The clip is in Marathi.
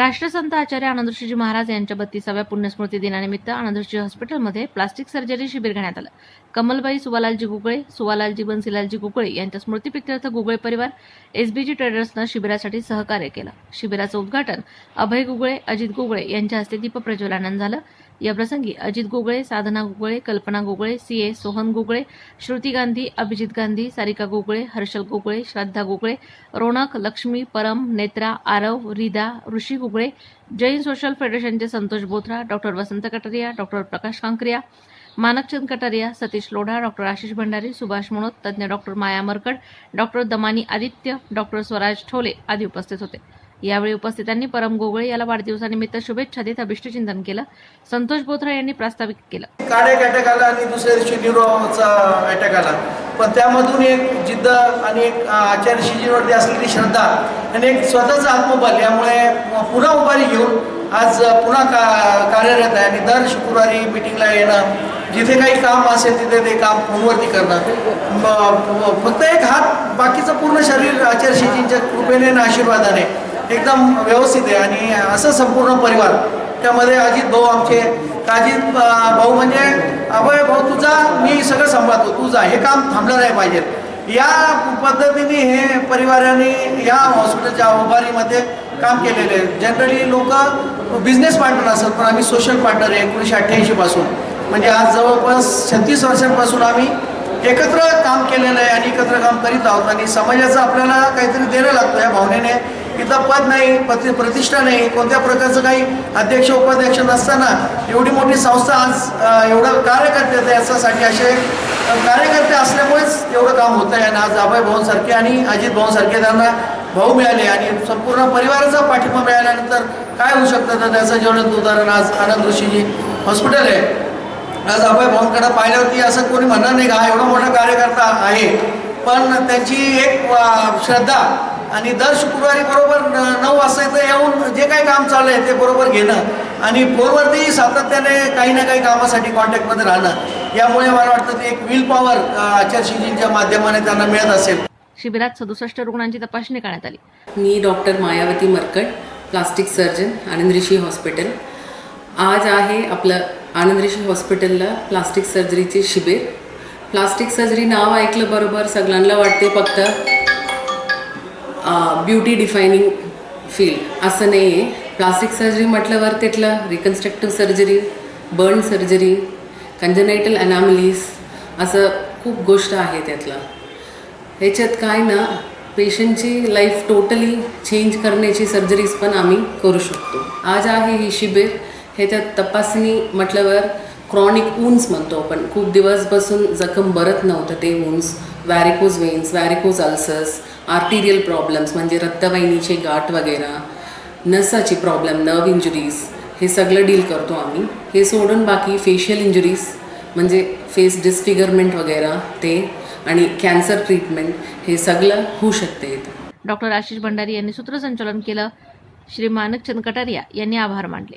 राष्ट्रसंत आचार्य आनंदऋषीजी महाराज यांच्या बत्तीसाव्या पुण्यस्मृती दिनानिमित्त आनंदऋषी हॉस्पिटलमध्ये प्लास्टिक सर्जरी शिबिर घेण्यात आलं. कमलबाई सुवालालजी गुगळे सुवालालजी बनसीलालजी गुगळे यांच्या स्मृतीप्रित्यर्थ गुगळे परिवार एसबीजी ट्रेडर्सनं शिबिरासाठी सहकार्य केलं. शिबिराचं उद्घाटन अभय गुगळे अजित गुगळे यांच्या हस्ते दीपप्रज्वलनानं झालं. याप्रसंगी Ajit Gugale Sadhana Gugale Kalpana Gugale C A Sohan Gugale Shruti Gandhi Abhijit Gandhi Sarika Gugale Harshal Gugale Shraddha Gugale Ronak Lakshmi Param Netra Aarav Rida Rishi Gugale Jain social फेडरेशनचे Santosh Bothra doctor Vasant Kataria doctor Prakash Kankaria Manakchand Kataria Satish Lodha doctor Ashish Bhandari Subhash Manot तज्ज्ञ doctor Maya Markad doctor Damani Aditya doctor Swaraj Thole आदी उपस्थित होते. यावेळी उपस्थितांनी परम गोगळे याला वाढदिवसानिमित्त शुभेच्छा देत अभिष्टचिंतन केलं. संतोष बोथरा यांनी प्रास्ताविक केलं. अटॅक आला आणि दुसऱ्या दिवशी न्यूरोचा अटॅक आला पण त्यामधून एक जिद्द आणि एक आचार्य शिजीवरती असलेली श्रद्धा आणि एक स्वतःचं आत्मबल यामुळे पुन्हा उभारी घेऊन आज पुन्हा का कार्यरत आहे आणि दर शुक्रवारी मिटिंगला येणं जिथे काही काम असेल तिथे ते काम फोनवरती करणं. फक्त एक हात बाकीचं पूर्ण शरीर आचार्य शिजींच्या कृपेने आणि आशीर्वादाने एकदम व्यवस्थित आहे आणि असं संपूर्ण परिवार त्यामध्ये अजित भाऊ आमचे. अजित भाऊ म्हणजे अभय भाऊ तुझा मी सगळं सांभाळतो तुझा हे काम थांबलं नाही पाहिजे. या पद्धतीने हे परिवाराने या हॉस्पिटलच्या उभारीमध्ये काम केलेले आहे. जनरली लोक बिझनेस पार्टनर असतात पण आम्ही सोशल पार्टनर आहे एकोणीसशे अठ्ठ्याऐंशीपासून म्हणजे आज जवळपास छत्तीस वर्षांपासून आम्ही एकत्र काम केलेलं आहे आणि एकत्र काम करीत आहोत. आणि समाजाचं आपल्याला काहीतरी देणं लागतं या भावनेने इथं पद नाही प्रति प्रतिष्ठा नाही कोणत्या प्रकारचं काही अध्यक्ष उपाध्यक्ष नसताना एवढी मोठी संस्था आज एवढं कार्य करते याच्यासाठी असे कार्यकर्ते असल्यामुळेच एवढं काम होतं आहे. आणि आज अभय भाऊंसारखे आणि अजित भाऊंसारखे त्यांना भाऊ मिळाले आणि संपूर्ण परिवाराचा पाठिंबा मिळाल्यानंतर काय होऊ शकतं? तर त्याचं ज्वलंत उदाहरण आज आनंद ऋषीजी हॉस्पिटल आहे. आज अभय भाऊंकडे पाहिल्यावरती असं कोणी म्हणणार नाही का हा एवढा मोठा कार्यकर्ता आहे. पण त्यांची एक श्रद्धा आणि दर शुक्रवारी बरोबर नऊ वाजता इथं येऊन जे काही काम चालू आहे ते बरोबर घेणं आणि फोनवरती सातत्याने काही ना काही कामासाठी कॉन्टॅक्टमध्ये राहणं. यामुळे मला वाटतं ते एक विल पॉवर आचारशिजींच्या माध्यमाने त्यांना मिळत असेल. शिबिरात सदुसष्ट रुग्णांची तपासणी करण्यात आली. मी doctor Mayawati Markad plastic surgeon Anand Rishi hospital. आज आहे आपलं आनंद ऋषी हॉस्पिटलला प्लास्टिक सर्जरीचे शिबिर. प्लास्टिक सर्जरी नाव ऐकलं बरोबर सगळ्यांना वाटते फक्त ब्युटी डिफायनिंग फील्ड असं नाही आहे प्लास्टिक सर्जरी म्हटल्यावर त्यातलं reconstructive surgery burn surgery congenital anomalies असं खूप गोष्ट आहे त्यातलं. ह्याच्यात काय ना पेशंटची लाईफ टोटली चेंज करण्याची सर्जरीज पण आम्ही करू शकतो. आज आहे ही शिबिर. ह्याच्यात तपासणी म्हटल्यावर क्रॉनिक ऊन्स म्हणतो आपण. खूप दिवसपासून जखम बरत नव्हतं ते wounds varicose veins varicose ulcers arterial problems म्हणजे रक्तवाहिनीचे गाठ वगैरे नसाची प्रॉब्लेम नर्व इंजुरीज हे सगळं डील करतो आम्ही. हे सोडून बाकी फेशियल इंजुरीज म्हणजे फेस डिस्फिगरमेंट वगैरे ते आणि कॅन्सर ट्रीटमेंट हे सगळं होऊ शकते डॉक्टर आशिष भंडारी यांनी सूत्रसंचालन केलं. श्री मानकचंद कटारिया यांनी आभार मानले.